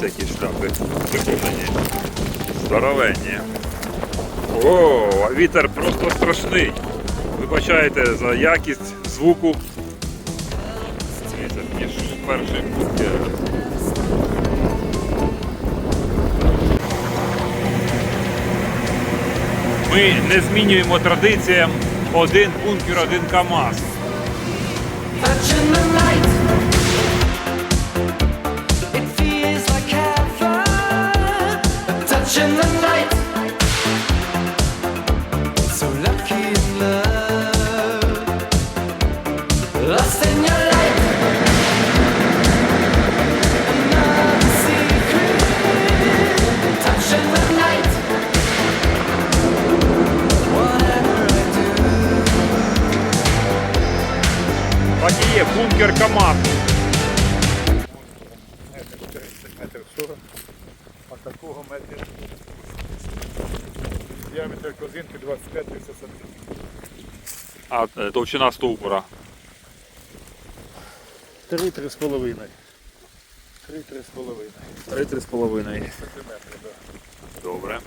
Дивіться, які штампи виконані. Здоровенні. О, а вітер просто страшний. Вибачайте за якість звуку. Дивіться, ніж перший бункер. Ми не змінюємо традиціям один бункер, один КАМАЗ. Є, бункер КАМАЗ. метр 30, метр 40, а такого метр. Діаметр козинки 25-30 см. А товщина стовбура. 3-3 з половиною. 3-3 з половиною 3-3,5. сантиметри, да. Добре.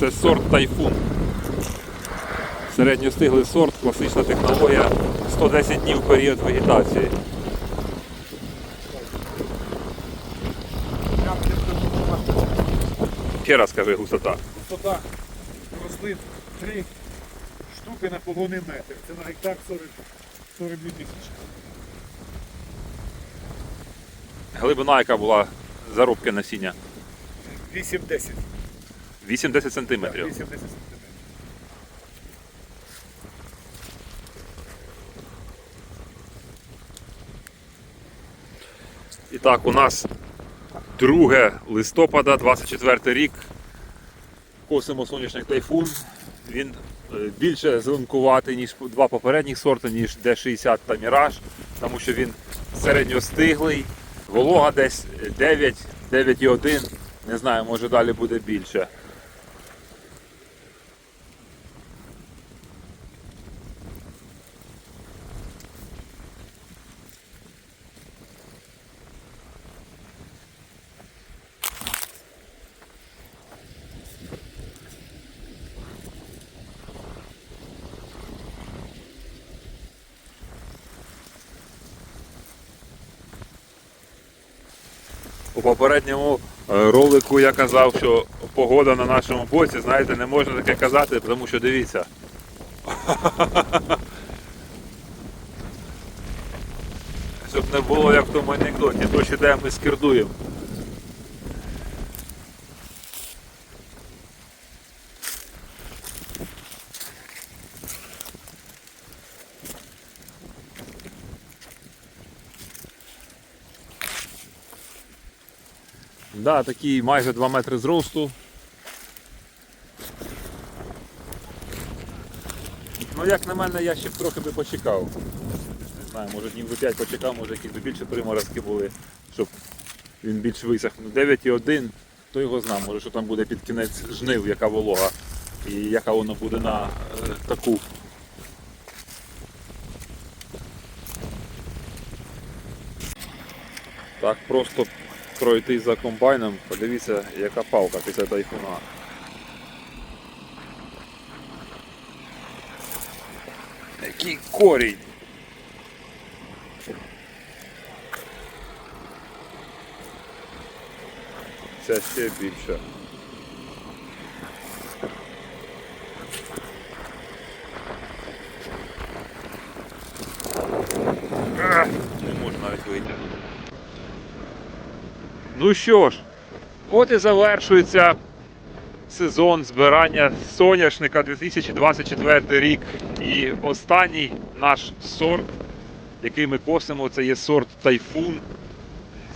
Це сорт тайфун. Середньостиглий сорт, класична технологія. 110 днів період вегетації. Ще раз скажи гусота. Висота рослин 3 штуки на погонний метр. Це на гектар 40, 42 тисячі. Глибина, яка була зарубки насіння. 8-10. 8-10 Так, см. 8-10 сантиметрів. Так, у нас 2 листопада, 24 рік. Косимо сонячний тайфун. Він е, більше зеленкуватий, ніж два попередніх сорти, ніж D60 та Міраж, тому що він середньостиглий, волога десь 9, 9,1. Не знаю, може далі буде більше. У попередньому е, ролику я казав, що погода на нашому боці, знаєте, не можна таке казати, тому що дивіться. Щоб не було як в тому анекдоті, дощ іде, ми скірдуємо. Да, такий майже 2 метри зросту. Ну, як на мене, я ще б трохи би почекав. Не знаю, може днів би 5 почекав, може якісь би більше приморозки були, щоб він більш висох. Ну, 9,1, хто його знає, може що там буде під кінець жнив, яка волога і яка воно буде на е, таку. Так просто пройти за комбайном, подивіться, яка палка після тайфуна. Який корінь. Це ще більше. Ах, Не можу навіть витягнути. Ну що ж, от і завершується сезон збирання соняшника 2024 рік. І останній наш сорт, який ми косимо, це є сорт Тайфун.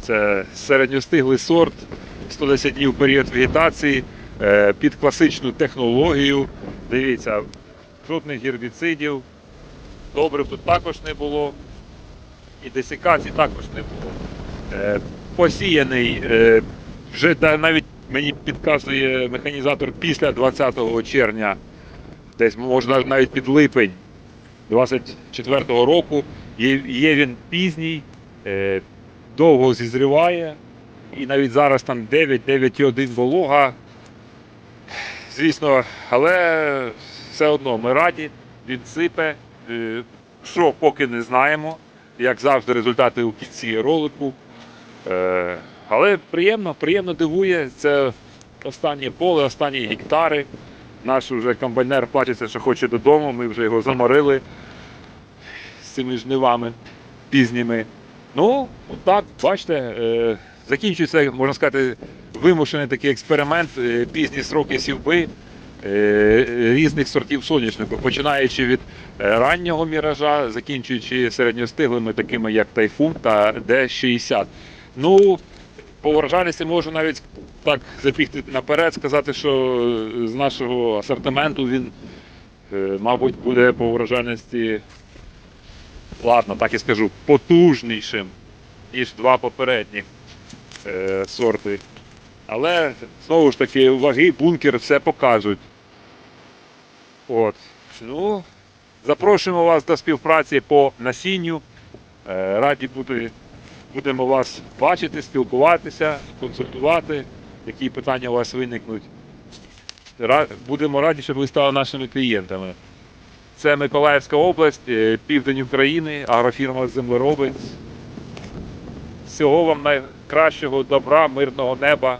Це середньостиглий сорт, 110 днів період вегетації е, під класичну технологію. Дивіться, жодних гербіцидів, добрив тут також не було. І десикацій також не було. Посіяний е, вже навіть мені підказує механізатор після 20 червня, десь можна навіть під липень 24 року. Є, він пізній, е, довго зізріває. І навіть зараз там 9, 9,1 волога. Звісно, але все одно ми раді, він сипе. Е, Що поки не знаємо. Як завжди, результати у кінці ролику. Е, Але приємно, приємно дивує. Це останнє поле, останні гектари. Наш вже комбайнер плачеться, що хоче додому. Ми вже його заморили з цими жнивами пізніми. Ну, так, бачите, е, закінчується, можна сказати, вимушений такий експеримент, е, пізні сроки сівби різних сортів соняшнику, починаючи від раннього міража, закінчуючи середньостиглими, такими як Тайфун та Д-60. Ну, по врожайності можу навіть так запігти наперед, сказати, що з нашого асортименту він, е, мабуть, буде по врожайності, ладно, так і скажу, потужнішим, ніж два попередні е, сорти. Але знову ж таки, ваги, бункер все покажуть. От. Ну, запрошуємо вас до співпраці по насінню. Е, Раді бути, будемо вас бачити, спілкуватися, консультувати, які питання у вас виникнуть. Будемо раді, щоб ви стали нашими клієнтами. Це Миколаївська область, е, південь України, агрофірма Землеробець. Всього вам найкращого добра, мирного неба